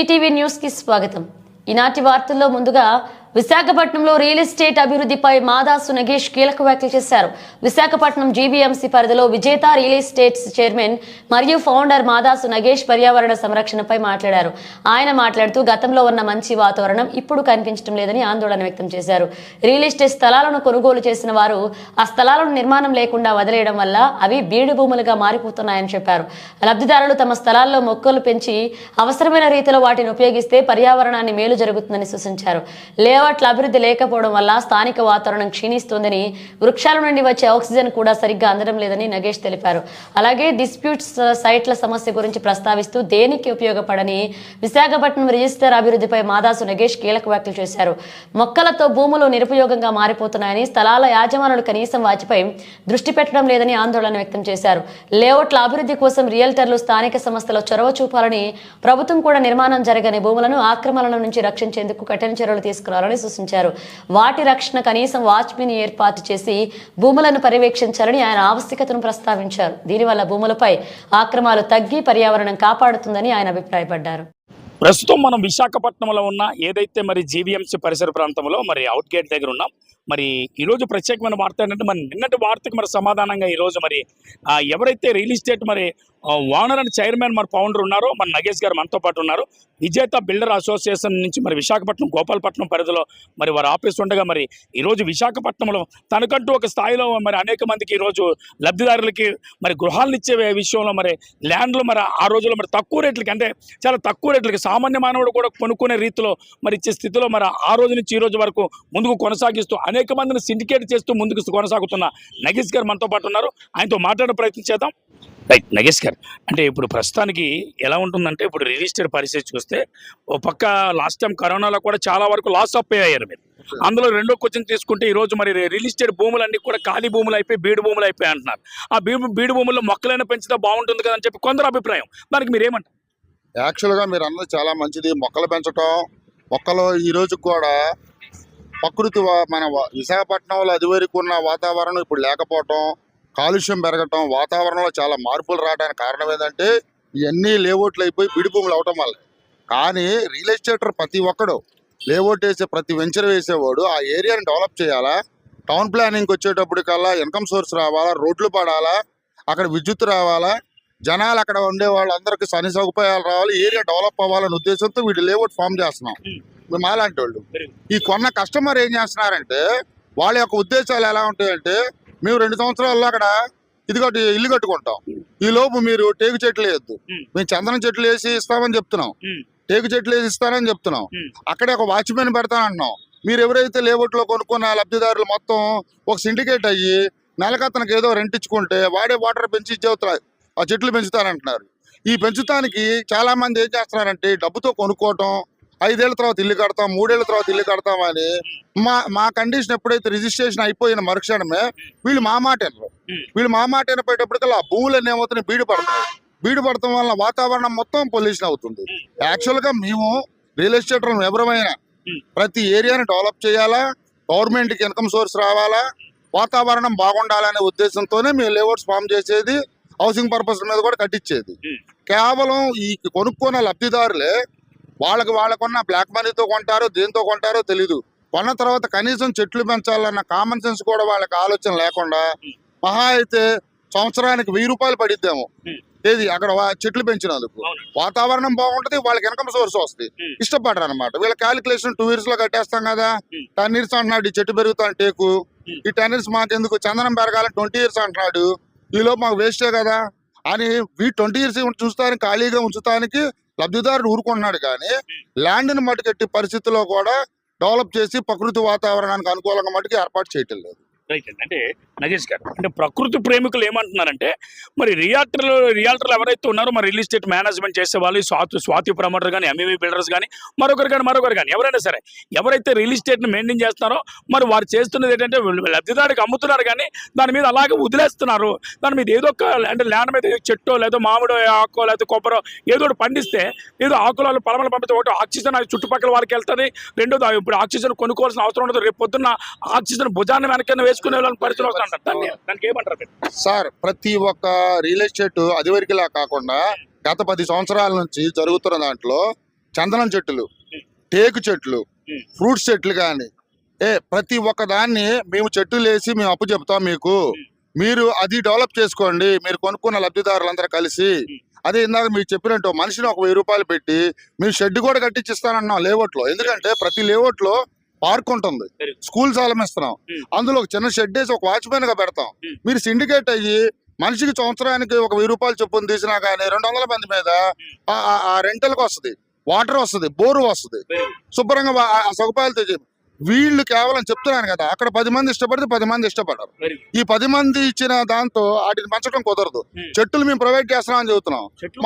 CTV న్యూస్కి స్వాగతం. ఈనాటి వార్తల్లో ముందుగా విశాఖపట్నంలో రియల్ ఎస్టేట్ అభివృద్ధిపై మాదాసు నగేష్ కీలక వ్యాఖ్యలు చేశారు. విశాఖపట్నం జీబీఎంసీ పరిధిలో విజేత రియల్ ఎస్టేట్స్ చైర్మన్ మరియు ఫౌండర్ మాదాసు నగేష్ పర్యావరణ సంరక్షణపై మాట్లాడారు. ఆయన మాట్లాడుతూ గతంలో ఉన్న మంచి వాతావరణం ఇప్పుడు కనిపించడం లేదని ఆందోళన వ్యక్తం చేశారు. రియల్ ఎస్టేట్ స్థలాలను కొనుగోలు చేసిన వారు ఆ స్థలాలను నిర్మాణం లేకుండా వదిలేయడం వల్ల అవి బీడు భూములుగా మారిపోతున్నాయని చెప్పారు. లబ్ధిదారులు తమ స్థలాల్లో మొక్కలు పెంచి అవసరమైన రీతిలో వాటిని ఉపయోగిస్తే పర్యావరణాన్ని మేలు జరుగుతుందని సూచించారు. లేఅవుట్ల అభివృద్ధి లేకపోవడం వల్ల స్థానిక వాతావరణం క్షీణిస్తోందని వృక్షాల నుండి వచ్చే ఆక్సిజన్ కూడా సరిగ్గా అందడం లేదని నగేష్ తెలిపారు. అలాగే డిస్ప్యూట్స్ సైట్ల సమస్య గురించి ప్రస్తావిస్తూ దేనికి ఉపయోగపడని విశాఖపట్నం రిజిస్టర్ అభివృద్ధిపై మాదాసు నగేష్ కీలక వ్యాఖ్యలు చేశారు. మొక్కలతో భూములు నిరుపయోగంగా మారిపోతున్నాయని స్థలాల యాజమానులు కనీసం వాటిపై దృష్టి పెట్టడం లేదని ఆందోళన వ్యక్తం చేశారు. లేఅవుట్ల అభివృద్ధి కోసం రియల్టర్లు స్థానిక సంస్థల చొరవ చూపాలని ప్రభుత్వం కూడా నిర్మాణం జరగని భూములను ఆక్రమణల నుంచి రక్షించేందుకు కఠిన చర్యలు తీసుకురావాలని సూచించారు. వాటి రక్షణ కనీసం వాచ్మెన్ ఏర్పాటు చేసి భూములను పర్యవేక్షించాలని ఆయన ఆవశ్యకతను ప్రస్తావించారు. దీనివల్ల భూములపై ఆక్రమాలు తగ్గి పర్యావరణం కాపాడుతుందని ఆయన అభిప్రాయపడ్డారు. ప్రస్తుతం మనం విశాఖపట్నంలో ఉన్న ఏదైతే మరి జీవీఎంసీ పరిసర ప్రాంతంలో మరి అవుట్ గేట్ దగ్గర ఉన్నాం. మరి ఈరోజు ప్రత్యేకమైన వార్త ఏంటంటే మరి నిన్నటి వార్తకు మరి సమాధానంగా ఈరోజు మరి ఎవరైతే రియల్ ఎస్టేట్ మరి ఓనర్ అండ్ చైర్మన్ మరి ఫౌండర్ ఉన్నారో మన నగేష్ గారు మనతో పాటు ఉన్నారు. విజేత బిల్డర్ అసోసియేషన్ నుంచి మరి విశాఖపట్నం గోపాలపట్నం పరిధిలో మరి వారి ఆఫీస్ ఉండగా మరి ఈరోజు విశాఖపట్నంలో తనకంటూ ఒక స్థాయిలో మరి అనేక మందికి ఈరోజు లబ్ధిదారులకి మరి గృహాలను ఇచ్చే విషయంలో మరి ల్యాండ్లు మరి ఆ రోజుల్లో మరి తక్కువ రేట్లకి అంటే చాలా తక్కువ రేట్లకి సామాన్య మానవుడు కూడా కొనుక్కునే రీతిలో మరి ఇచ్చే స్థితిలో మరి ఆ రోజు నుంచి ఈ రోజు వరకు ముందుకు కొనసాగిస్తూ అనేక మందిని సిండికేట్ చేస్తూ ముందుకు కొనసాగుతున్న నగేష్ గారు మనతో పాటు ఉన్నారు. ఆయనతో మాట్లాడే ప్రయత్నం చేద్దాం. రైట్ నగేష్ గారు. అంటే ఇప్పుడు ప్రస్తుతానికి ఎలా ఉంటుందంటే ఇప్పుడు రిజిస్టర్డ్ పరిస్థితి చూస్తే ఓ పక్క లాస్ట్ టైం కరోనాలో కూడా చాలా వరకు లాస్ అప్ అయ్యారు మీరు. అందులో రెండో క్వశ్చన్ తీసుకుంటే ఈరోజు మరి రిజిస్టర్డ్ భూములన్నీ కూడా ఖాళీ భూములు అయిపోయి బీడు భూములు అయిపోయి అంటున్నారు. ఆ బీడు బీడు భూముల్లో మొక్కలైనా పెంచితే బాగుంటుంది కదా అని చెప్పి కొందరు అభిప్రాయం. దానికి మీరు ఏమంటారు? యాక్చువల్గా మీరు అన్నది చాలా మంచిది. మొక్కలు పెంచడం మొక్కలు ఈరోజు కూడా ప్రకృతి మన విశాఖపట్నంలో అది వరకు ఉన్న వాతావరణం ఇప్పుడు లేకపోవటం కాలుష్యం పెరగటం వాతావరణంలో చాలా మార్పులు రావడానికి కారణం ఏంటంటే ఇవన్నీ లేఅవుట్లు అయిపోయి బిడి భూములు అవటం వల్ల. కానీ రియల్ ఎస్టేటర్ ప్రతి ఒక్కడు లేఅవుట్ వేసే ప్రతి వెంచర్ వేసేవాడు ఆ ఏరియాని డెవలప్ చేయాలా? టౌన్ ప్లానింగ్కి వచ్చేటప్పుడు కల్లా ఇన్కమ్ సోర్స్ రావాలా? రోడ్లు పడాలా? అక్కడ విద్యుత్ రావాలా? జనాలు అక్కడ ఉండే వాళ్ళందరికీ సని సదుపాయాలు రావాలి ఏరియా డెవలప్ అవ్వాలనే ఉద్దేశంతో వీడు లేఅవుట్ ఫామ్ చేస్తున్నాం మేము మాలాంటి వాళ్ళు. ఈ కొన్న కస్టమర్ ఏం చేస్తున్నారంటే వాళ్ళ యొక్క ఉద్దేశాలు ఎలా ఉంటాయంటే మేము రెండు సంవత్సరాల్లో అక్కడ ఇది కట్టి ఇల్లు కట్టుకుంటాం. ఈ లోపు మీరు టేకు చెట్లు వేయద్దు. మేము చందనం చెట్లు వేసి ఇస్తామని చెప్తున్నాం. టేకు చెట్లు వేసి ఇస్తానని చెప్తున్నాం. అక్కడే ఒక వాచ్మెన్ పెడతానంటున్నాం మీరు ఎవరైతే లేఅవుట్లో కొనుక్కున్న లబ్ధిదారులు మొత్తం ఒక సిండికేట్ అయ్యి నెలకతనికి ఏదో రెంట్ ఇచ్చుకుంటే వాడే వాటర్ పెంచి ఇచ్చేవుతా ఆ చెట్లు పెంచుతానంటున్నారు. ఈ పెంచుతానికి చాలా మంది ఏం చేస్తున్నారంటే డబ్బుతో కొనుక్కోవటం ఐదేళ్ళ తర్వాత ఇల్లు కడతాం మూడేళ్ళ తర్వాత ఇల్లు కడతాం అని మా మా కండిషన్ ఎప్పుడైతే రిజిస్ట్రేషన్ అయిపోయిన మరుక్షణమే వీళ్ళు మా మాట వీళ్ళు మా మాట వినపోయేటప్పటికల్లా ఆ భూములన్నీ ఏమవుతున్నాయి? బీడు పడతాయి. బీడు పడటం వల్ల వాతావరణం మొత్తం పొల్యూషన్ అవుతుంది. యాక్చువల్గా మేము రియల్ ఎస్టేట్ ఎవరమైనా. ప్రతి ఏరియాని డెవలప్ చేయాలా? గవర్నమెంట్కి ఇన్కమ్ సోర్స్ రావాలా? వాతావరణం బాగుండాలనే ఉద్దేశంతోనే మేము లేఅవుట్స్ ఫామ్ చేసేది. హౌసింగ్ పర్పస్ మీద కూడా కట్టించేది. కేవలం ఈ కొనుక్కున్న లబ్ధిదారులే వాళ్ళకి వాళ్ళకున్న బ్లాక్ మనీతో కొంటారో దేంతో కొంటారో తెలీదు కొన్న తర్వాత కనీసం చెట్లు పెంచాలన్న కామన్ సెన్స్ కూడా వాళ్ళకి ఆలోచన లేకుండా మహా అయితే సంవత్సరానికి వెయ్యి రూపాయలు పడిద్దాము. ఏది అక్కడ చెట్లు పెంచినందుకు. వాతావరణం బాగుంటది వాళ్ళకి ఇన్కమ్ సోర్స్ వస్తుంది. ఇష్టపడరు అనమాట వీళ్ళ క్యాలిక్యులేషన్ టూ ఇయర్స్లో కట్టేస్తాం కదా. టెన్ ఇయర్స్ అంటున్నాడు ఈ చెట్టు పెరుగుతాను టేకు. ఈ టెన్ ఇయర్స్ మాకు ఎందుకు చందనం పెరగాలని ట్వంటీ ఇయర్స్ అంటున్నాడు ఈలోపు మాకు వేస్టే కదా? అని వీ ట్వంటీ ఇయర్స్ చూస్తానికి ఖాళీగా ఉంచుతానికి లబ్ధిదారుడు ఊరుకుంటున్నాడు కానీ ల్యాండ్ని మట్టుకెట్టి పరిస్థితుల్లో కూడా డెవలప్ చేసి ప్రకృతి వాతావరణానికి అనుకూలంగా మటుకు ఏర్పాటు చేయటం లేదు. రైట్ అంటే నగేష్ గారు. అంటే ప్రకృతి ప్రేమికులు ఏమంటున్నారంటే మరి రియాక్టర్లు రియాల్టర్లు ఎవరైతే ఉన్నారో మరి రియల్ ఎస్టేట్ మేనేజ్మెంట్ చేసే వాళ్ళు స్వాతి స్వాతి ప్రమోటర్ కానీ ఎంఈవి బిల్డర్స్ కానీ మరొకరు కానీ మరొకరు కానీ ఎవరైనా సరే ఎవరైతే రియల్ ఎస్టేట్ని మెయింటైన్ చేస్తున్నారో మరి వారు చేస్తున్నది ఏంటంటే లబ్ధిదారికి అమ్ముతున్నారు కానీ దాని మీద అలాగే వదిలేస్తున్నారు. దాని మీద ఏదో ఒక అంటే ల్యాండ్ మీద చెట్టో లేదో మామిడో ఆకో లేదో కొబ్బరో ఏదో ఒకటి పండిస్తే ఏదో ఆకులు పలమలు పంపితే ఒకటి ఆక్సిజన్ చుట్టుపక్కల వారికి వెళ్తుంది. రెండోది ఇప్పుడు ఆక్సిజన్ కొనుక్కోవాల్సిన అవసరం ఉండదు. రేపు పొద్దున్న ఆక్సిజన్ భుజాన్ని వెనకన్నా వేసుకునే వాళ్ళని పరిస్థితులు వస్తుంటారు దాన్ని దానికి ఏమంటారు మీరు? సార్ ప్రతి ఒక్క రియల్ ఎస్టేట్ అదివరకులా కాకుండా గత పది సంవత్సరాల నుంచి జరుగుతున్న దాంట్లో చందనం చెట్లు టేకు చెట్లు. ఫ్రూట్స్ చెట్లు కానీ ఏ ప్రతి ఒక్క దాన్ని మేము చెట్లు వేసి మేము అప్పు చెప్తాం మీకు. మీరు అది డెవలప్ చేసుకోండి మీరు కొనుక్కున్న లబ్ధిదారులందరూ కలిసి. అదే ఇందాక మీరు చెప్పినట్టు మనిషిని ఒక వెయ్యి రూపాయలు పెట్టి మీరు షెడ్ కూడా కట్టించిస్తానన్నాం లేఅవుట్లో. ఎందుకంటే ప్రతి లేఅవుట్లో పార్క్ ఉంటుంది. Very స్కూల్ ఇస్తున్నాం. Hmm. అందులో ఒక చిన్న షెడ్ వేసి ఒక వాచ్మెన్గా పెడతాం. మీరు సిండికేట్ అయ్యి మనిషికి సంవత్సరానికి ఒక వెయ్యి రూపాయలు చొప్పున తీసినా కానీ రెండు వందల మంది మీద ఆ- రెంటల్కి వస్తుంది. వాటర్ వస్తుంది. బోరు వస్తుంది. శుభ్రంగా ఆ సదుపాయాలతో చెప్పి వీళ్ళు కేవలం చెప్తున్నాను కదా అక్కడ పది మంది ఇష్టపడితే పది మంది ఇష్టపడరు ఈ పది మంది ఇచ్చిన దాంతో వాటిని పెంచడం కుదరదు. చెట్టులు మేము ప్రొవైడ్ చేస్తున్నాం అని చెబుతున్నాం. చెట్లు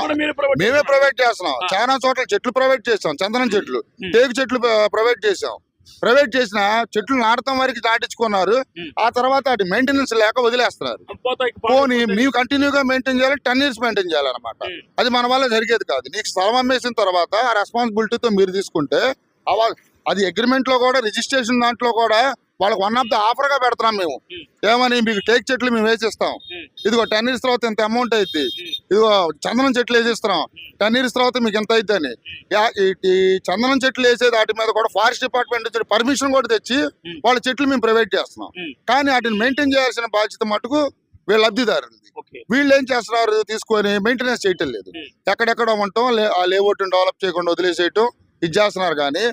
మేమే ప్రొవైడ్ చేస్తున్నాం. చాలా చోట్ల చెట్లు ప్రొవైడ్ చేస్తాం చందనం చెట్లు. టేకు చెట్లు ప్రొవైడ్ చేసాం. ప్రొవైడ్ చేసిన చెట్లు నాటడం వరకు నాటించుకున్నారు. ఆ తర్వాత వాటి మెయింటెనెన్స్ లేక వదిలేస్తున్నారు. పోనీ మేము కంటిన్యూగా మెయింటైన్ చేయాలి టెన్ ఇయర్స్ మెయింటైన్ చేయాలన్నమాట. అది మన వల్ల జరిగేది కాదు. నీకు స్థలం అమ్మేసిన తర్వాత ఆ రెస్పాన్సిబిలిటీతో మీరు తీసుకుంటే అవ- అది అగ్రిమెంట్లో కూడా రిజిస్ట్రేషన్ దాంట్లో కూడా వాళ్ళకి వన్ ఆఫ్ ద ఆఫర్గా పెడతాం మేము. ఏమని మీకు టేక్ చెట్లు మేము వేసిస్తాం. ఇదిగో టెన్ ఇయర్స్ తర్వాత ఇంత అమౌంట్ అయింది ఇదిగో చందనం చెట్లు వేసిస్తున్నాం టెన్ ఇయర్స్ తర్వాత మీకు ఎంత అయితే అని ఈ- చందనం చెట్లు వేసే వాటి మీద కూడా ఫారెస్ట్ డిపార్ట్మెంట్ నుంచి పర్మిషన్ కూడా తెచ్చి. వాళ్ళ చెట్లు మేము ప్రైవేట్ చేస్తున్నాం. కానీ వాటిని మెయింటైన్ చేయాల్సిన బాధ్యత మటుకు వీళ్ళ లబ్ధిదారులది ఓకే వీళ్ళు ఏం చేస్తున్నారు తీసుకొని మెయింటెనెన్స్ చేయటం లేదు. ఎక్కడెక్కడ ఉండటం లే ఆ లేఅవుట్ని డెవలప్ చేయకుండా వదిలేసేయటం ఇది చేస్తున్నారు కానీ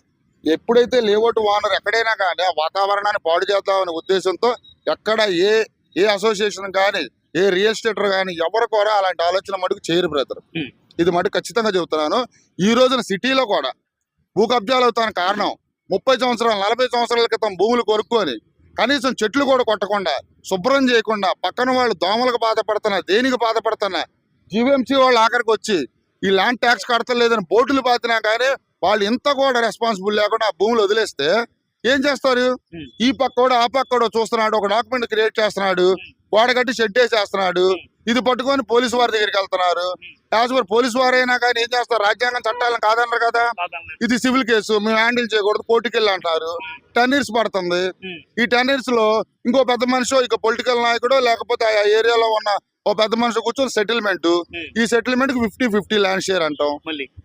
ఎప్పుడైతే లేఅవుట్ ఓనర్ ఎక్కడైనా కానీ ఆ వాతావరణాన్ని పాడు చేద్దామనే ఉద్దేశంతో ఎక్కడ ఏ ఏ అసోసియేషన్ కానీ ఏ రియల్ ఎస్టేటర్ కానీ ఎవరు కూడా అలాంటి ఆలోచన మటుకు చేయరు బ్రదర్. ఇది మటుకు ఖచ్చితంగా చెబుతున్నాను ఈ రోజున సిటీలో కూడా భూ కబ్జాలు అవుతానికి కారణం ముప్పై సంవత్సరాలు నలభై సంవత్సరాల క్రితం భూములు కొనుక్కొని కనీసం చెట్లు కూడా కొట్టకుండా శుభ్రం చేయకుండా పక్కన వాళ్ళు దోమలకు బాధపడుతున్నా దేనికి బాధపడుతున్నా జీవీఎంసీ వాళ్ళు ఆఖరికి వచ్చి ఈ ల్యాండ్ ట్యాక్స్ కడతలేదని బోర్డులు పాతినా కానీ వాళ్ళు ఇంత కూడా రెస్పాన్సిబుల్ లేకుండా ఆ భూములు వదిలేస్తే ఏం చేస్తారు. ఈ పక్కోడు ఆ పక్కోడు చూస్తున్నాడు ఒక డాక్యుమెంట్ క్రియేట్ చేస్తున్నాడు గోడ కట్టి షెడ్ వేసేస్తున్నాడు ఇది పట్టుకొని పోలీసు వారి దగ్గరికి వెళ్తున్నారు. యాజ్ పర్ పోలీసు వారైనా కానీ ఏం చేస్తారు? రాజ్యాంగం చట్టాలను కాదన్నారు కదా. ఇది సివిల్ కేసు మేము హ్యాండిల్ చేయకూడదు కోర్టుకి వెళ్ళి అంటారు టెన్ ఇయర్స్ పడుతుంది. ఈ టెన్ ఇయర్స్లో ఇంకో పెద్ద మనిషి ఇక పొలిటికల్ నాయకుడు లేకపోతే ఆ ఏరియాలో ఉన్న ఓ పెద్ద మనిషి కూర్చొని సెటిల్మెంట్. ఈ సెటిల్మెంట్కి ఫిఫ్టీ ఫిఫ్టీ ల్యాండ్ షేర్ అంటాం.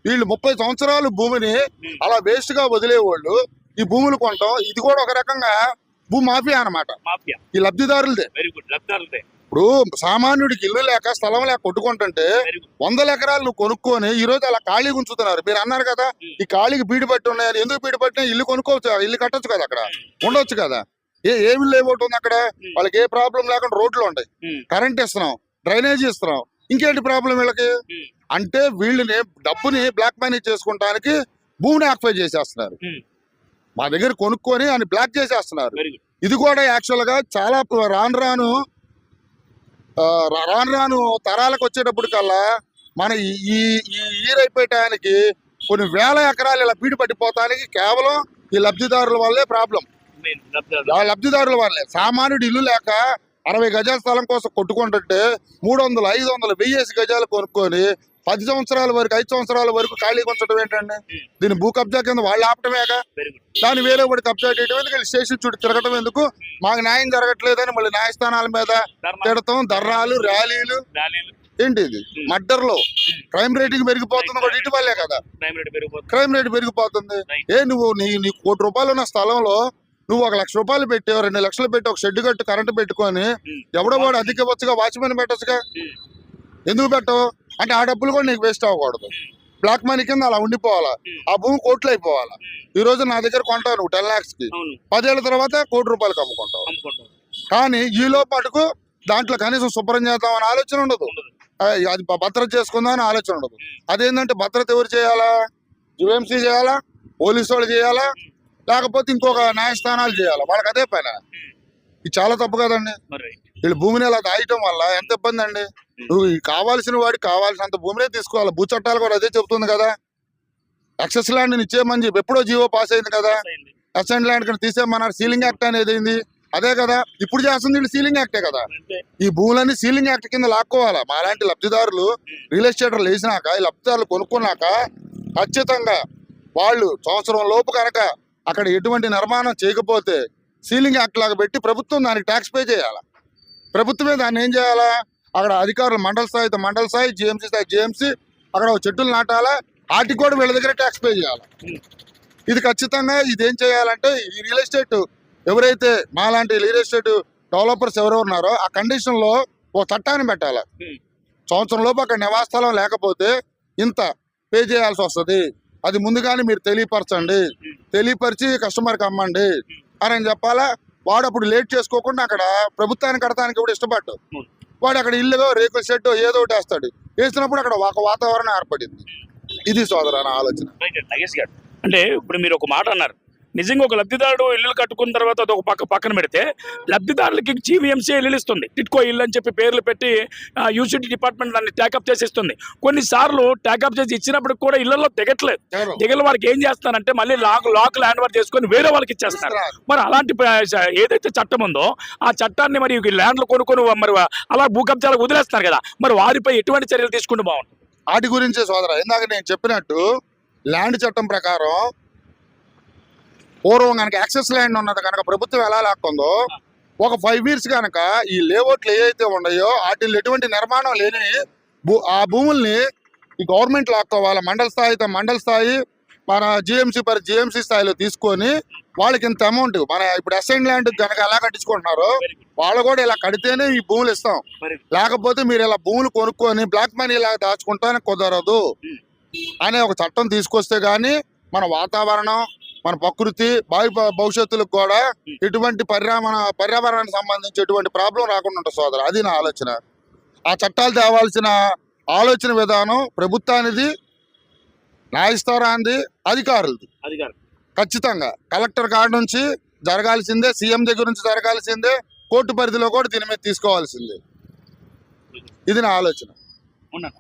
వీళ్ళు ముప్పై సంవత్సరాలు భూమిని. అలా వేస్ట్గా వదిలేవాళ్ళు ఈ భూములు కొనటం ఇది కూడా ఒక రకంగా భూ మాఫియా అన్నమాట. మాఫియా. ఈ లబ్ధిదారులదే. వెరీ గుడ్ లబ్ధారులదే ఇప్పుడు సామాన్యుడికి ఇల్లు లేక స్థలం లేక కొట్టుకుంటుంటే వందల ఎకరాలు కొనుక్కొని ఈ రోజు అలా ఖాళీగా ఉంచుతున్నారు. మీరు అన్నారు కదా ఈ ఖాళీకి బీడు పట్టి ఉన్నాయని. ఎందుకు బీడు పట్టినా ఇల్లు కొనుక్కోవచ్చు ఇల్లు కట్టొచ్చు కదా అక్కడ. ఉండొచ్చు కదా. ఏ ఏమి లేవోటి ఉంది అక్కడ? వాళ్ళకి ఏ ప్రాబ్లం లేకుండా రోడ్లు ఉంటాయి. కరెంట్ ఇస్తున్నాం. డ్రైనేజీ ఇస్తున్నాం. ఇంకేంటి ప్రాబ్లం వీళ్ళకి. అంటే వీళ్ళని డబ్బుని బ్లాక్ మనీ చేసుకుంటానికి భూమిని ఆక్యుపై చేసేస్తున్నారు. మా దగ్గర కొనుక్కొని అని బ్లాక్ చేసేస్తున్నారు. ఇది కూడా యాక్చువల్గా చాలా రాను రాను రాను రాను తరాలకు వచ్చేటప్పుడు కల్లా మన ఈ- ఈ ఈ ఇయర్ అయిపోయటానికి కొన్ని వేల ఎకరాలు ఇలా బీడు పట్టిపోతానికి కేవలం ఈ లబ్ధిదారుల వల్లే ప్రాబ్లం. లబ్ధిదారుల వల్లే. సామాన్యుడు ఇల్లు లేక అరవై గజాల స్థలం కోసం కొట్టుకుంటుంటే మూడు వందలు ఐదు వందలు వెయ్యేసి గజాలు కొనుక్కొని పది సంవత్సరాల వరకు ఐదు సంవత్సరాల వరకు ఖాళీగా ఉంచడం ఏంటండి? దీని భూ కబ్జా కింద వాళ్ళు ఆపటమేగా? దాన్ని వేరే వాడి కబ్జా చేయడం ఎందుకు? వీళ్ళు స్టేషన్ చుట్టూ తిరగటం ఎందుకు? మాకు న్యాయం జరగట్లేదని మళ్ళీ న్యాయస్థానాల మీద తిడతాం. ధర్నాలు ర్యాలీలు. ఏంటి ఇది? మర్డర్లో. క్రైమ్ రేటింగ్ పెరిగిపోతుంది కూడా ఇటు వల్లే కదా. క్రైమ్ రేట్ పెరిగిపోతుంది. ఏ నువ్వు నీ నీ కోటి రూపాయలు ఉన్న స్థలంలో నువ్వు ఒక లక్ష రూపాయలు పెట్టావు రెండు లక్షలు పెట్టి ఒక షెడ్ కట్టి కరెంట్ పెట్టుకొని. ఎవడో వాడు అధిక వచ్చుగా వాచ్మెన్ పెట్టచ్చుగా. ఎందుకు పెట్టవు? అంటే ఆ డబ్బులు కూడా నీకు వేస్ట్ అవ్వకూడదు. బ్లాక్ మనీ కింద అలా ఉండిపోవాలా. ఆ భూమి కోట్లు అయిపోవాలా? ఈ రోజు నా దగ్గర కొంటావు నువ్వు టెన్ లాక్స్కి. పదేళ్ళ తర్వాత కోటి రూపాయలకు అమ్ముకుంటావు. అమ్ముకుంటాం కానీ ఈ లోపటుకు దాంట్లో కనీసం శుభ్రం చేద్దాం అని ఆలోచన ఉండదు. అది భద్రత చేసుకుందాం అని ఆలోచన ఉండదు. అదేంటంటే భద్రత ఎవరు చేయాలా? జిఎంసీ చేయాలా? పోలీసు వాళ్ళు చేయాలా? లేకపోతే ఇంకొక న్యాయస్థానాలు చేయాలా. వాళ్ళకి అదే పైన. ఇది చాలా తప్పు కదండి. వీళ్ళు భూమిని ఇలా దాయటం వల్ల ఎంత ఇబ్బంది అండి? నువ్వు కావాల్సిన వాడికి కావాల్సినంత భూమినే తీసుకోవాలి. భూ చట్టాలు కూడా అదే చెబుతుంది కదా. ఎక్సెస్ ల్యాండ్ ఇచ్చేయమని చెప్పి ఎప్పుడో జీవో పాస్ అయింది కదా. అయింది. అసెంట్ ల్యాండ్ కింద తీసేయమన్నారు. సీలింగ్ యాక్ట్ అనేది ఏంది అదే కదా. ఇప్పుడు చేస్తుంది వీళ్ళు సీలింగ్ యాక్టే కదా. ఈ భూములన్నీ సీలింగ్ యాక్ట్ కింద లాక్కోవాలా? మాలాంటి లబ్ధిదారులు రియల్ ఎస్టేటర్లు వేసినాక ఈ లబ్ధిదారులు కొనుక్కున్నాక ఖచ్చితంగా వాళ్ళు సంవత్సరం లోపు కనుక అక్కడ ఎటువంటి నిర్మాణం చేయకపోతే సీలింగ్ యాక్ట్ లాగా పెట్టి ప్రభుత్వం దానికి ట్యాక్స్ పే చేయాలి? ప్రభుత్వమే దాన్ని ఏం చేయాలా? అక్కడ అధికారులు మండల స్థాయి మండల స్థాయి జిఎంసీ స్థాయి జిఎంసీ అక్కడ ఒక చెట్టులు నాటాలా? వాటికి కూడా వీళ్ళ దగ్గర ట్యాక్స్ పే చేయాలి? ఇది ఖచ్చితంగా ఇది ఏం చేయాలంటే ఈ రియల్ ఎస్టేట్ ఎవరైతే మాలాంటి రియల్ ఎస్టేట్ డెవలపర్స్ ఎవరు ఉన్నారో ఆ కండిషన్లో ఓ చట్టాన్ని పెట్టాలి? సంవత్సరం లోపు అక్కడ నివాసస్థలం లేకపోతే ఇంత పే చేయాల్సి వస్తుంది. అది ముందుగానే మీరు తెలియపరచండి. తెలియపరిచి కస్టమర్కి అమ్మండి అని అని చెప్పాలా? వాడు అప్పుడు లేట్ చేసుకోకుండా అక్కడ ప్రభుత్వానికి కడతానికి కూడా ఇష్టపడ్డు వాడు అక్కడ ఇల్లు రేకుల షెడ్ ఏదో ఒకటి వేస్తాడు. వేసినప్పుడు అక్కడ ఒక వాతావరణం ఏర్పడింది. ఇది సోదరా నా ఆలోచన. అంటే ఇప్పుడు మీరు ఒక మాట అన్నారు. నిజంగా ఒక లబ్ధిదారుడు ఇల్లు కట్టుకున్న తర్వాత అది ఒక పక్క పక్కన పెడితే లబ్ధిదారులకి జీవీఎంసీ ఇల్లు ఇస్తుంది. టిట్కో ఇల్లు అని చెప్పి పేర్లు పెట్టి యూసిటీ డిపార్ట్మెంట్ దాన్ని ట్యాకప్ చేసి ఇస్తుంది కొన్నిసార్లు ట్యాకప్ చేసి ఇచ్చినప్పుడు కూడా ఇళ్ళలో దిగట్లేదు? దిగల వారికి ఏం చేస్తారంటే మళ్ళీ లాక్ లాక్ ల్యాండ్ ఓవర్ చేసుకొని వేరే వాళ్ళకి ఇచ్చేస్తారు. మరి అలాంటి ఏదైతే చట్టం ఉందో ఆ చట్టాన్ని మరి ల్యాండ్లు కొనుక్కొని మరి అలా భూకబ్జాలకు వదిలేస్తారు కదా మరి వారిపై ఎటువంటి చర్యలు తీసుకుంటే బాగుంటుంది? వాటి గురించే సోదర ఇందాక నేను చెప్పినట్టు ల్యాండ్ చట్టం ప్రకారం పూర్వం కనుక యాక్సెస్ ల్యాండ్ ఉన్నది కనుక ప్రభుత్వం ఎలా లాక్కుందో ఒక ఫైవ్ ఇయర్స్ కనుక ఈ లేఅవుట్లు ఏవైతే ఉన్నాయో వాటిల్లో ఎటువంటి నిర్మాణం లేని భూ ఆ భూముల్ని ఈ గవర్నమెంట్ లాక్కోవాలి. మండల స్థాయితో మండల స్థాయి మన జిఎంసీ పరి జిఎంసీ స్థాయిలో తీసుకొని వాళ్ళకి ఇంత అమౌంట్ మన ఇప్పుడు అసైన్ ల్యాండ్ కనుక ఎలా కట్టించుకుంటున్నారో వాళ్ళు కూడా ఇలా కడితేనే ఈ భూములు ఇస్తాం. లేకపోతే మీరు ఇలా భూములు కొనుక్కొని బ్లాక్ మనీ ఇలా దాచుకుంటానే కుదరదు. అనే ఒక చట్టం తీసుకొస్తే గానీ మన వాతావరణం మన ప్రకృతి భావి భవిష్యత్తులకు కూడా. ఎటువంటి పర్యావరణ పర్యావరణానికి సంబంధించి ఎటువంటి ప్రాబ్లం రాకుండా ఉంటుంది సోదరు. అది నా ఆలోచన. ఆ చట్టాలు తేవాల్సిన ఆలోచన విధానం ప్రభుత్వానిది న్యాయస్థానాన్ని అధికారులది. ఖచ్చితంగా. కలెక్టర్ కాడ నుంచి జరగాల్సిందే సీఎం దగ్గర నుంచి జరగాల్సిందే కోర్టు పరిధిలో కూడా దీని మీద తీసుకోవాల్సిందే. ఇది నా ఆలోచన. ఉన్నాను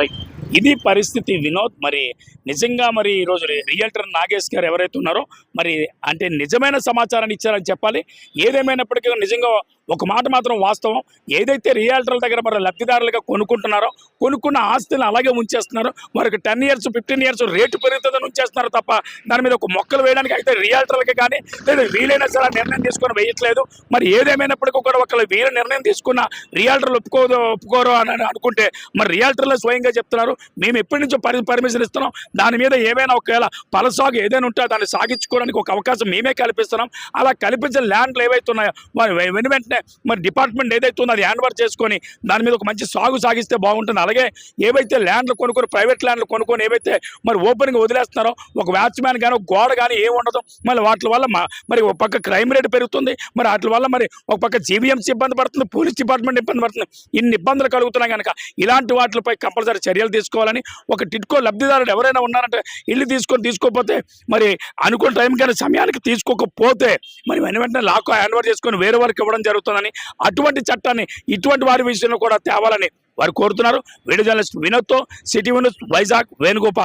రైట్ ఇది పరిస్థితి వినోద్. మరి నిజంగా మరి ఈరోజు రియల్టర్ నాగేష్ గారు ఎవరైతే ఉన్నారో మరి అంటే నిజమైన సమాచారాన్ని ఇచ్చారని చెప్పాలి. ఏదేమైనప్పటికీ నిజంగా ఒక మాట మాత్రం వాస్తవం. ఏదైతే రియాల్టర్ల దగ్గర మరి లబ్ధిదారులుగా కొనుక్కుంటున్నారో కొనుక్కున్న ఆస్తులను అలాగే ఉంచేస్తున్నారు మరొక ten years fifteen years rate పెరుగుతుందని ఉంచేస్తున్నారు తప్ప దాని మీద ఒక మొక్కలు వేయడానికి అయితే రియాల్టర్లకి కానీ లేదా వీలైనా సరే నిర్ణయం తీసుకొని వేయట్లేదు. మరి ఏదేమైనప్పటికీ కూడా ఒకళ్ళు వీరు నిర్ణయం తీసుకున్న రియాల్టర్లు ఒప్పుకోదు ఒప్పుకోరు అని అనుకుంటే మరి రియాల్టర్లు స్వయంగా చెప్తున్నారు. మేము ఎప్పటి నుంచో పరి పర్మిషన్ ఇస్తున్నాం. దాని మీద ఏమైనా ఒకవేళ పలసాగు ఏదైనా ఉంటే దాన్ని సాగించుకోవడానికి ఒక అవకాశం మేమే కల్పిస్తున్నాం. అలా కల్పించిన ల్యాండ్లు ఏవైతే ఉన్నాయో మరి వెను వెంటనే మరి డిపార్ట్మెంట్ ఏదైతే ఉందో అది హ్యాండ్ ఓవర్ చేసుకొని దాని మీద ఒక మంచి సాగు సాగిస్తే బాగుంటుంది. అలాగే ఏవైతే ల్యాండ్లు కొనుక్కొని ప్రైవేట్ ల్యాండ్లు కొనుక్కొని ఏవైతే మరి ఓపెన్గా వదిలేస్తున్నారో ఒక వ్యాచ్మ్యాన్ కానీ ఒక గోడ కానీ ఏమి ఉండదు. మళ్ళీ వాటి వల్ల మరి ఒక పక్క క్రైమ్ రేట్ పెరుగుతుంది. మరి వాటి వల్ల మరి ఒక పక్క జీవీఎంసీ ఇబ్బంది పడుతుంది పోలీస్ డిపార్ట్మెంట్ ఇబ్బంది పడుతుంది. ఇన్ని ఇబ్బందులు కలుగుతున్నాయి కనుక ఇలాంటి వాటిపై కంపల్సరీ చర్యలు తీసుకోవాలని ఒక టిట్కో లబ్ధిదారుడు ఎవరైనా ఉన్నారంటే ఇల్లు తీసుకొని తీసుకోకపోతే మరి అనుకున్న టైం కానీ సమయానికి తీసుకోకపోతే మరి వెను వెంటనే లాక్ హ్యాండ్ ఓవర్ చేసుకొని వేరే వారికి ఇవ్వడం జరుగుతుంది. జరుగుతుందని అటువంటి చట్టాన్ని ఇటువంటి వారి విషయంలో కూడా తేవాలని వారు కోరుతున్నారు. వీడియో జర్నలిస్ట్ వినోద్తో సిటీ వినోద్ వైజాగ్ వేణుగోపాల్.